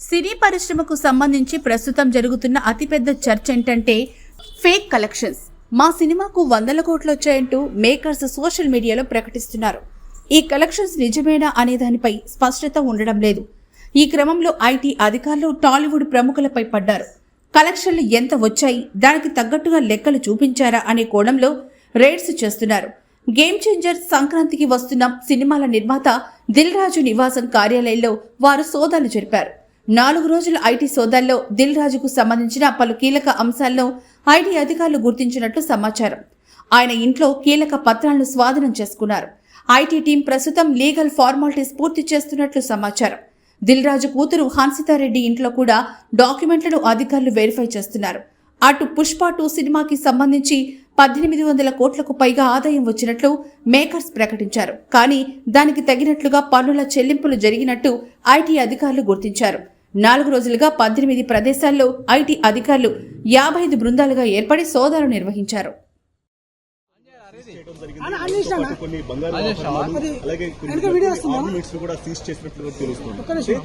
సినీ పరిశ్రమకు సంబంధించి ప్రస్తుతం జరుగుతున్న అతిపెద్ద చర్చ ఏంటంటే ఫేక్ కలెక్షన్స్. మా సినిమాకు వందల కోట్లు వచ్చాయంటూ మేకర్స్ సోషల్ మీడియాలో ప్రకటిస్తున్నారు. ఈ కలెక్షన్స్ నిజమేనా అనే దానిపై స్పష్టత ఉండడం లేదు. ఈ క్రమంలో ఐటీ అధికారులు టాలీవుడ్ ప్రముఖులపై పడ్డారు. కలెక్షన్లు ఎంత వచ్చాయి దానికి తగ్గట్టుగా లెక్కలు చూపించారా అనే కోణంలో రేట్స్ చేస్తున్నారు. గేమ్ చేంజర్ సంక్రాంతికి వస్తున్న సినిమాల నిర్మాత దిల్ రాజు నివాసం కార్యాలయంలో వారు సోదాలు జరిపారు. నాలుగు రోజుల ఐటీ సోదాల్లో దిల్ రాజుకు సంబంధించిన పలు కీలక అంశాల్లో ఐటీ అధికారులు గుర్తించినట్లు సమాచారం. ఆయన ఇంట్లో కీలక పత్రాలను స్వాధీనం చేసుకున్నారు. ఐటీ టీం ప్రస్తుతం లీగల్ ఫార్మాలిటీస్ పూర్తి చేస్తున్నట్లు సమాచారం. దిల్ రాజు కూతురు హన్సితారెడ్డి ఇంట్లో కూడా డాక్యుమెంట్లను అధికారులు వెరిఫై చేస్తున్నారు. అటు పుష్ప టూ సినిమాకి సంబంధించి పద్దెనిమిది వందల కోట్లకు పైగా ఆదాయం వచ్చినట్లు మేకర్స్ ప్రకటించారు. కానీ దానికి తగినట్లుగా పన్నుల చెల్లింపులు జరిగినట్టు ఐటీ అధికారులు గుర్తించారు. నాలుగు రోజులుగా పద్దెనిమిది ప్రదేశాల్లో ఐటీ అధికారులు యాభై ఐదు బృందాలుగా ఏర్పడి సోదాలు నిర్వహించారు. కొన్ని కూడా సీజ్ చేసినట్లు కూడా తెలుస్తుంది. ఒక్క నిమిషం.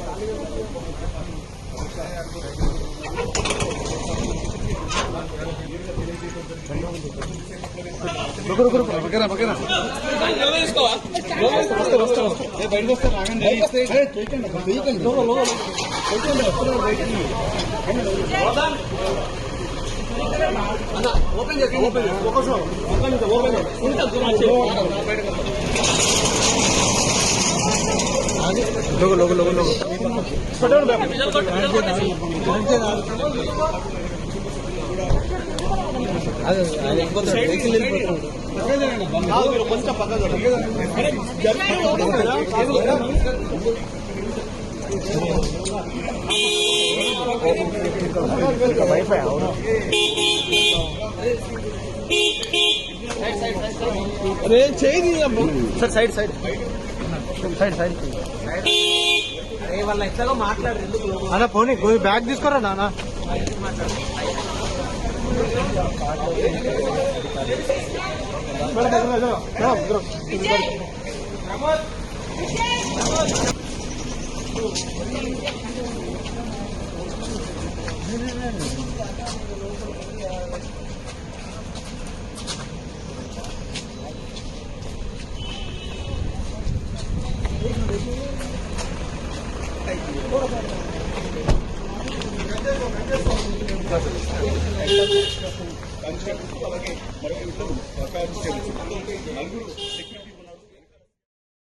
అంటే దాదాపు కొన్ని వందల కోట్ల రూపాయల ఇటు బడ్జెట్కు సంబంధించిన ఇటు అధికారులు సీజ్ చేసినట్టు ఐటీ అధికారులు seize దిల్రాజ్ ఇంట్లో చేసినట్టు తెలుస్తుంది మనం ఒకసారి visuals చూస్తే ఒకటి తర్వాత ఒకటి. అన్న, ఇది రిమోట్ తీసుకో కాదు, మీరు కొంచెం పక్కకు అరే చేయి sir side side. Side side వాళ్ళ ఎట్లాగో మాట్లాడరు ఎందుకు అన్న పోనీ బ్యాగ్ తీసుకోరా నాన్న? అలాగే మరొక ఇద్దరు కానిస్టేబుల్స్ నలుగురు